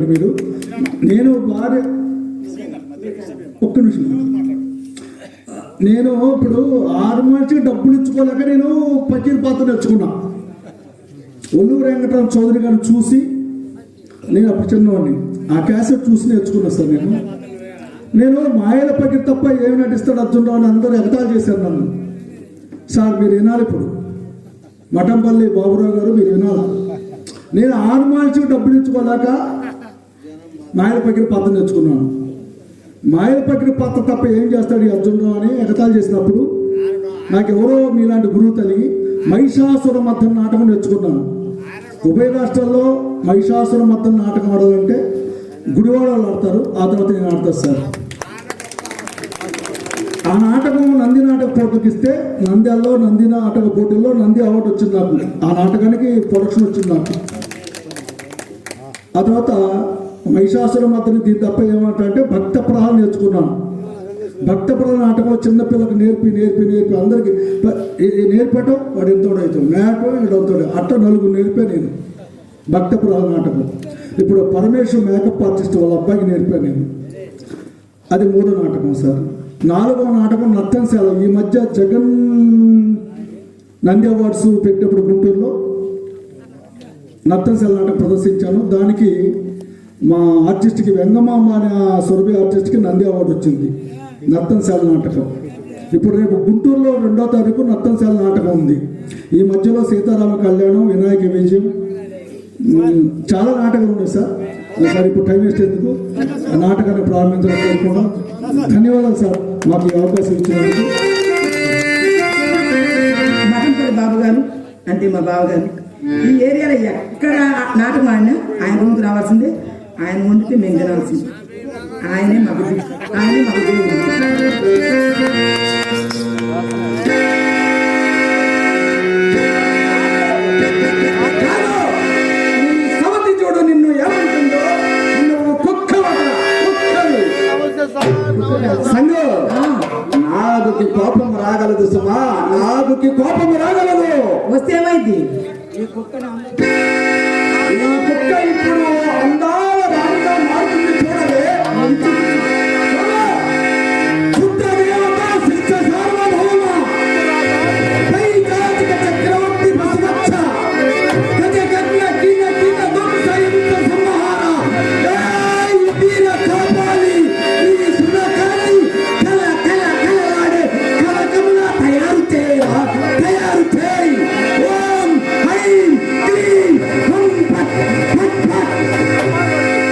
మీరు? నేను భార్య ఒక్క నిమిషం. నేను ఇప్పుడు ఆరు మనిషికి డబ్బులు ఇచ్చుకోలేక నేను పకీర్ పాత్ర తెచ్చుకున్నా. ఒల్లూరు వెంకటరామ చౌదరి గారిని చూసి నేను అప్పుడు చిన్నవాడిని. ఆ క్యాసెట్ చూసి నేర్చుకున్నా సార్ నేను. నేను మాయల పకీర్ తప్ప ఏమి నటిస్తాడు అర్జున్ రావు అని అందరూ ఎగతాలు చేశారు నన్ను. సార్ మీరు వినాలి ఇప్పుడు. మఠంపల్లి బాబురావు గారు మీరు వినాలి? నేను ఆరు మనిషికి డబ్బులు ఇచ్చుకోలేక మాయల పకిరి పాత్ర నేర్చుకున్నాను. మాయల పకిరి పాత్ర తప్ప ఏం చేస్తాడు ఈ అని ఎగతాలు చేసినప్పుడు నాకు ఎవరో మీలాంటి గురువు తల్లి మహిషాసుర మద్దం నాటకం నేర్చుకున్నాను. ఉభయ రాష్ట్రాల్లో మహిషాసుర మద్దం నాటకం ఆడాలంటే గుడివాడ వాళ్ళు ఆడతారు. ఆ తర్వాత నేను ఆడతాను సార్. ఆ నాటకం నంది నాటక పోటీకి ఇస్తే నంద్యాల్లో నంది నాటక పోటీల్లో నంది అవార్డు వచ్చింది నాకు. ఆ నాటకానికి ప్రొడక్షన్ వచ్చింది నాకు. ఆ తర్వాత మహిషాసుర మాత్రం దీని తప్ప ఏమంటే భక్త ప్రహారం నేర్చుకున్నాను. భక్త ప్రధాన నాటకం చిన్నపిల్లలకు నేర్పి నేర్పి నేర్పి. అందరికి నేర్పటం వాడు ఎంతోడు అవుతాడు? వీడు ఎంతోడు అట్ట నలుగురు నేర్పా నేను. భక్త ప్రధాన నాటకం. ఇప్పుడు పరమేశ్వర్ మేకప్ ఆర్టిస్ట్ వాళ్ళ అబ్బాయికి నేర్పా నేను. అది మూడో నాటకం సార్. నాలుగో నాటకం నర్తనశాల. ఈ మధ్య జగన్ నంది అవార్డ్స్ పెట్టినప్పుడు గుంటూరులో నర్తనశాల నాటకం ప్రదర్శించాను. దానికి మా ఆర్టిస్ట్కి వెంగమామ అనే ఆ సురభి ఆర్టిస్ట్కి నంది అవార్డు వచ్చింది. నర్తనశాల నాటకం. ఇప్పుడు రేపు గుంటూరులో రెండో తారీఖు నర్తనశాల నాటకం ఉంది. ఈ మధ్యలో సీతారామ కళ్యాణం వినాయక విజయం చాలా నాటకాలు ఉన్నాయి సార్. సార్ ఇప్పుడు టైం వేస్ట్ ఎందుకు ఆ నాటకాన్ని ప్రారంభించడం కోరుకున్నాం ధన్యవాదాలు సార్ మాకు ఈ అవకాశం ఇచ్చినందుకు. బాబు గారు అంటే మా బాబు గారు ఈ ఏరియాలో ఎక్కడ నాటకం ఆడినా ఆయన ఆయన ముందుకి మేము తినాల్సింది ఆయనే మాకు దిక్కు. ఆయనే మాకు. సంగు నాగుకి కోపం రాగలదు సుమా నాగుకి కోపం రాగలదు వస్తే ఏమైంది ఈ కుక్కని